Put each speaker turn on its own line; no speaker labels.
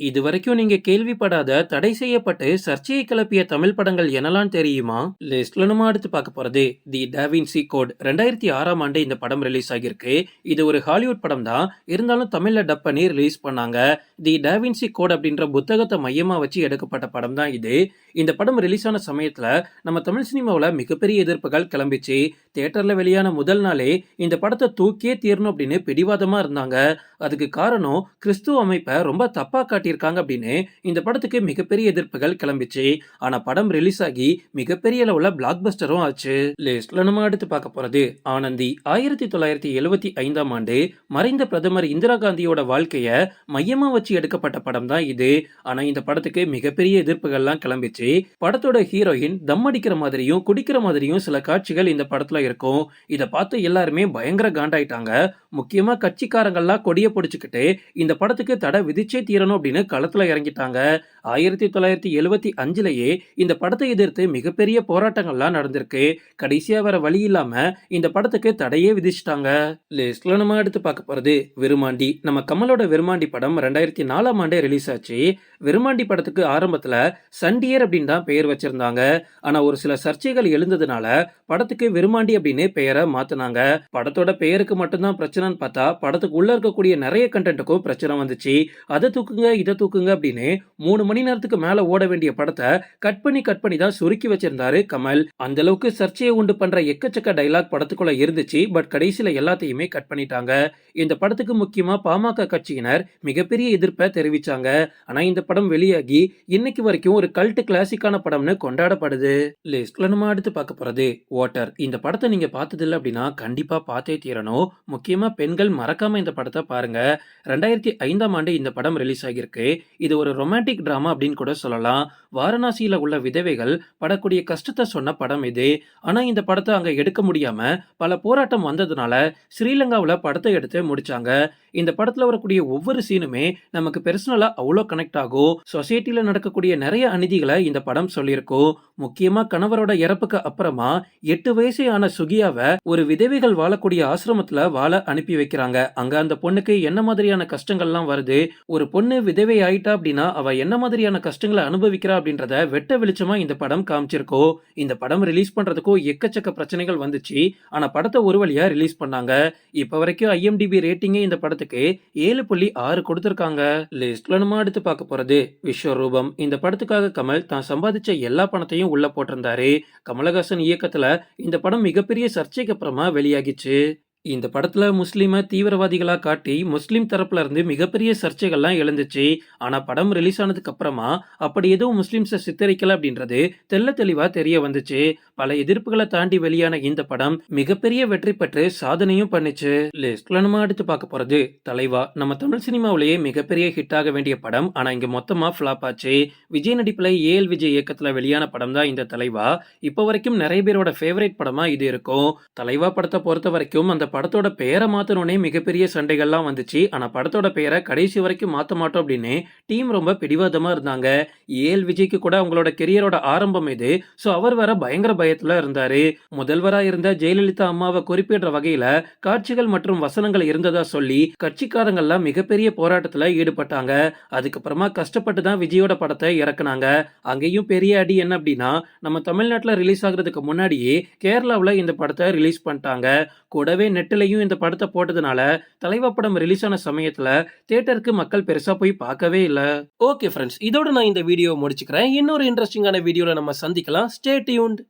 இது வரைக்கும் நீங்க கேள்விப்படாத தடை செய்யப்பட்டு சர்ச்சையை கிளப்பிய தமிழ் படங்கள் என்னலாம் தெரியுமா? லிஸ்ட்ல நம்ம அடுத்து பார்க்க போறது தி டாவின்சி கோட். ரெண்டாயிரத்தி ஆறாம் ஆண்டு இந்த படம் ரிலீஸ் ஆகியிருக்கு. இது ஒரு ஹாலிவுட் படம் தான். இருந்தாலும் தமிழ்ல டப் பண்ணி ரிலீஸ் பண்ணாங்க. தி டாவின்சி கோட் அப்படின்ற புத்தகத்தை மையமா வச்சு எடுக்கப்பட்ட படம் தான் இது. இந்த படம் ரிலீஸ் ஆன சமயத்துல நம்ம தமிழ் சினிமாவில் மிகப்பெரிய எதிர்ப்புகள் கிளம்பிச்சு தியேட்டர்ல வெளியான முதல் நாளே இந்த படத்தை தூக்கியே தீரணும் அப்படின்னு பிடிவாதமா இருந்தாங்க. அதுக்கு காரணம் கிறிஸ்துவ அமைப்பை ரொம்ப தப்பா காட்டியிருக்காங்க அப்படின்னு இந்த படத்துக்கு மிகப்பெரிய எதிர்ப்புகள் கிளம்பிச்சு. ஆனா படம் ரிலீஸ் ஆகி மிகப்பெரிய அளவுல பிளாக் பஸ்டரும் ஆச்சு. லிஸ்ட்ல நம்ம அடுத்து பார்க்க போறது ஆனந்தி. ஆயிரத்தி தொள்ளாயிரத்தி எழுவத்தி ஐந்தாம் ஆண்டு மறைந்த பிரதமர் இந்திரா காந்தியோட வாழ்க்கைய மையமா வச்சு எடுக்கப்பட்ட படம் தான் இது. ஆனா இந்த படத்துக்கு மிகப்பெரிய எதிர்ப்புகள்லாம் கிளம்பிச்சு. படத்தோட ஹீரோயின் தம் அடிக்கிற மாதிரியும் குடிக்கிற மாதிரியும் சில காட்சிகள் இந்த படத்துல இருக்கும். இதை பார்த்து எல்லாருமே பயங்கர காண்டாயிட்டாங்க. முக்கியமா கட்சிக்காரங்கள்லாம் கொடிய பிடிச்சுக்கிட்டு இந்த படத்துக்கு தடை விதிச்சே தீரணும் அப்படின்னு களத்துல இறங்கிட்டாங்க. ஆயிரத்தி தொள்ளாயிரத்தி எழுவத்தி அஞ்சுலேயே இந்த படத்தை எதிர்த்து மிகப்பெரிய போராட்டங்கள்லாம் நடந்திருக்கு. கடைசியா வர வழி இல்லாம இந்த படத்துக்கு தடையே விதிச்சிட்டாங்க. லிஸ்ட்ல நம்ம எடுத்து பார்க்க போறது விருமாண்டி நம்ம கமலோட விருமாண்டி படம் ரெண்டாயிரத்தி நாலாம் ஆண்டே ரிலீஸ் ஆச்சு. விருமாண்டி படத்துக்கு ஆரம்பத்துல சண்டியர் அப்படின்னு தான் பெயர் வச்சிருந்தாங்க. ஆனா ஒரு சில சர்ச்சைகள் எழுந்ததுனால படத்துக்கு விருமாண்டி அப்படின்னு பெயரை மாத்தினாங்க. படத்தோட பெயருக்கு மட்டும்தான் பிரச்சனைன்னு பார்த்தா படத்துக்கு உள்ள இருக்கக்கூடிய நிறைய கண்டென்ட்டுக்கும் பிரச்சனை வந்துச்சு. அதை தூக்குங்க இதை தூக்குங்க அப்படின்னு மூணு மணி நேரத்துக்கு மேல ஓட வேண்டிய படத்தை கட் பண்ணி கட் பண்ணி தான் சுருக்கி வச்சிருந்தாரு கமல். அந்த அளவுக்கு சர்ச்சையை உண்டு பண்ற எக்கச்சக்க டைலாக் படத்துக்குள்ள இருந்துச்சு பட் கடைசியில எல்லாத்தையுமே கட் பண்ணிட்டாங்க. இந்த படத்துக்கு முக்கியமா பாமக கட்சியினர் மிகப்பெரிய எதிர்ப்பை தெரிவிச்சாங்க. ஆனா இந்த படம் வெளியாகி இன்னைக்கு வரைக்கும் ஒரு கல்ட் கிளாசிக்கான படம்னு கொண்டாடப்படுது. லிஸ்ட்ல நம்ம அடுத்து பார்க்க போறது வாட்டர் இந்த படத்தை நீங்க பார்த்ததில்ல அப்படின்னா கண்டிப்பா பார்த்தே தீரணும். முக்கியமா பெண்கள் மறக்காம இந்த படத்தை பாருங்க. ரெண்டாயிரத்தி ஐந்தாம் ஆண்டு இந்த படம் ரிலீஸ் ஆகியிருக்கு. இது ஒரு ரொமான்டிக் டிராமா அப்படின்னு கூட சொல்லலாம். வாரணாசியில உள்ள விதவைகள் படக்கூடிய கஷ்டத்தை சொன்ன படம் இது. ஆனா இந்த படத்தை அங்க எடுக்க முடியாம பல போராட்டம் வந்ததுனால ஸ்ரீலங்காவில் படத்தை எடுத்து முடிச்சாங்க. இந்த படத்துல வரக்கூடிய ஒவ்வொரு சீனுமே நமக்கு பெர்சனலா அவ்வளோ கனெக்ட் ஆகும். சொசைட்டில நடக்கக்கூடிய நிறைய அநீதிகளை இந்த படம் சொல்லியிருக்கும். முக்கியமா கணவரோட இறப்புக்கு அப்புறமா எட்டு வயசே ஆன சுகியாவை ஒரு விதவைகள் வாழக்கூடிய ஆசிரமத்துல வாழ அனுப்பி வைக்கிறாங்க. அங்க அந்த பொண்ணுக்கு என்ன மாதிரியான கஷ்டங்கள்லாம் வருது? ஒரு பொண்ணு விதவை ஆயிட்டா அப்படின்னா அவ என்ன மாதிரி மாதிரியான கஷ்டங்களை அனுபவிக்கிறா அப்படின்றத வெட்ட வெளிச்சமா இந்த படம் காமிச்சிருக்கோ. இந்த படம் ரிலீஸ் பண்றதுக்கோ எக்கச்சக்க பிரச்சனைகள் வந்துச்சு. ஆனா படத்தை ஒரு வழியா ரிலீஸ் பண்ணாங்க. இப்ப வரைக்கும் ஐஎம்டிபி ரேட்டிங்கே இந்த படத்துக்கு ஏழு புள்ளி ஆறு கொடுத்திருக்காங்க. லிஸ்ட்ல நம்ம அடுத்து பார்க்க போறது விஸ்வரூபம். இந்த படத்துக்காக கமல் தான் சம்பாதிச்ச எல்லா பணத்தையும் உள்ள போட்டிருந்தாரு. கமலஹாசன் இயக்கத்துல இந்த படம் மிகப்பெரிய சர்ச்சைக்கு அப்புறமா வெளியாகிச்சு. இந்த படத்துல முஸ்லீமை தீவிரவாதிகளா காட்டி முஸ்லீம் தரப்புல இருந்து மிகப்பெரிய சர்ச்சைகள்லாம் எழுந்துச்சு. ஆனா படம் ரிலீஸ் ஆனதுக்கு அப்புறமா அப்படி எதுவும் முஸ்லீம்ஸை சித்தரிக்கல அப்படின்றது தெள்ள தெளிவா தெரிய வந்துச்சு. பல எதிர்ப்புகளை தாண்டி வெளியான இந்த படம் மிகப்பெரிய வெற்றி பெற்று சாதனையும் பண்ணுச்சு. லிஸ்ட்ல நம்ம அடுத்து பார்க்க போறது தலைவா. நம்ம தமிழ் சினிமாவிலேயே மிகப்பெரிய ஹிட் ஆக வேண்டிய படம். ஆனா இங்க மொத்தமா ஃபிளாப் ஆச்சு. விஜய் நடிப்புல ஏஎல் விஜய் இயக்கத்துல வெளியான படம் தான் இந்த தலைவா. இப்போ வரைக்கும் நிறைய பேரோட ஃபேவரட் படமா இது இருக்கும். தலைவா படத்தை பொறுத்த வரைக்கும் அந்த படத்தோட பெயரை மாத்தணும்னே மிகப்பெரிய சண்டைகள்லாம் வந்துச்சு. ஆனா படத்தோட பெயரை கடைசி வரைக்கும் மாத்த மாட்டோம் அப்படின்னு டீம் ரொம்ப பிடிவாதமா இருந்தாங்க. ஏஎல் விஜய்க்கு கூட அவங்களோட கெரியரோட ஆரம்பம் இது. ஸோ அவர் வேற பயங்கர பயத்துல இருந்தாரு. முதல்வரா இருந்த ஜெயலலிதா அம்மாவை குறிப்பிடுற வகையில காட்சிகள் மற்றும் வசனங்கள் இருந்ததா சொல்லி கட்சிக்காரங்கள்லாம் மிகப்பெரிய போராட்டத்துல ஈடுபட்டாங்க. அதுக்கப்புறமா கஷ்டப்பட்டு தான் விஜயோட படத்தை இறக்குனாங்க. அங்கேயும் பெரிய அடி என்ன அப்படின்னா நம்ம தமிழ்நாட்டில் ரிலீஸ் ஆகுறதுக்கு முன்னாடியே கேரளாவில் இந்த படத்தை ரிலீஸ் பண்ணிட்டாங்க. கூடவே நெட்டிலையும் இந்த படத்தை போட்டதுனால தலைவா படம் ரிலீஸ் ஆன சமயத்துல தியேட்டருக்கு மக்கள் பெருசா போய் பார்க்கவே இல்லை. ஓகே ஃப்ரெண்ட்ஸ் இதோட நான் இந்த வீடியோ முடிச்சுக்கிறேன். இன்னொரு இன்ட்ரெஸ்டிங்கான வீடியோல நம்ம சந்திக்கலாம். Stay tuned